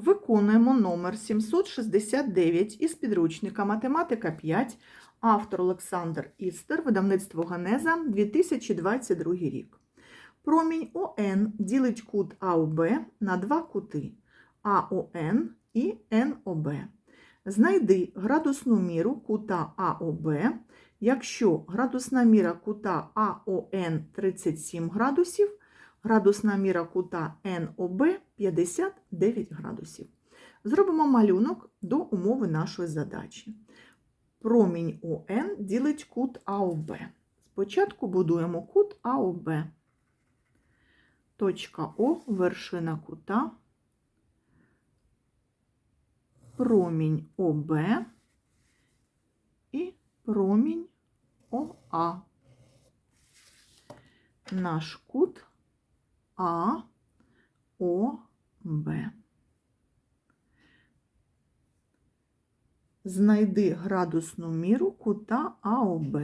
Виконуємо номер 769 із підручника Математика 5, автор Олександр Істер, видавництво Ганеза, 2022 рік. Промінь ОН ділить кут АОБ на два кути АОН і НОБ. Знайди градусну міру кута АОБ, якщо градусна міра кута АОН 37 градусів, градусна міра кута НОБ 59 градусів. Зробимо малюнок до умови нашої задачі. Промінь ОН ділить кут АОБ. Спочатку будуємо кут АОБ. Точка О, вершина кута, промінь ОБ і промінь ОА. Наш кут А, О, Б. Знайди градусну міру кута АОБ.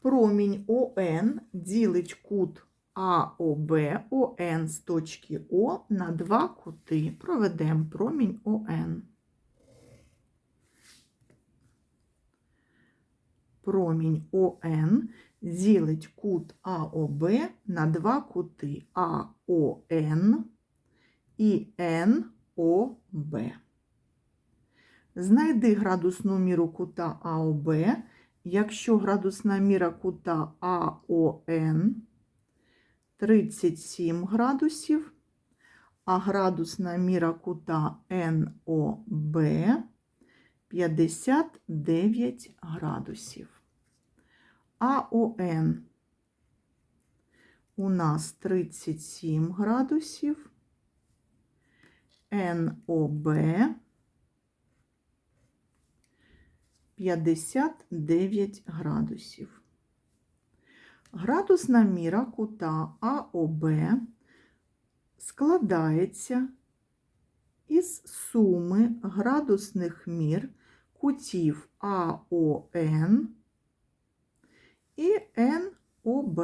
Промінь ОН ділить кут АОБ, ОН з точки О на два кути. Проведемо промінь ОН. Промінь ОН ділить кут АОБ на два кути АОН і НОБ. Знайди градусну міру кута АОБ, якщо градусна міра кута АОН 37 градусів, а градусна міра кута НОБ 59 градусів. АОН у нас 37 градусів, НОБ 59 градусів. Градусна міра кута АОБ складається із суми градусних мір кутів АОН і НОБ.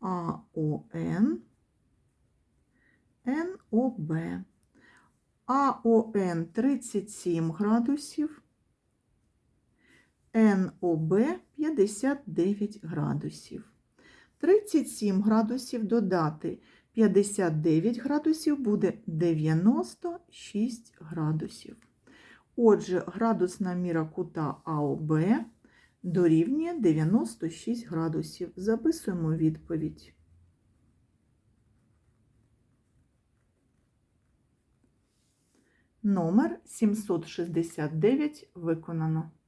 АОН, НОБ. АОН 37 градусів, НОБ 59 градусів. 37 градусів додати 59 градусів буде 96 градусів. Отже, градусна міра кута АОБ дорівнює 96 градусів. Записуємо відповідь. Номер 769 виконано.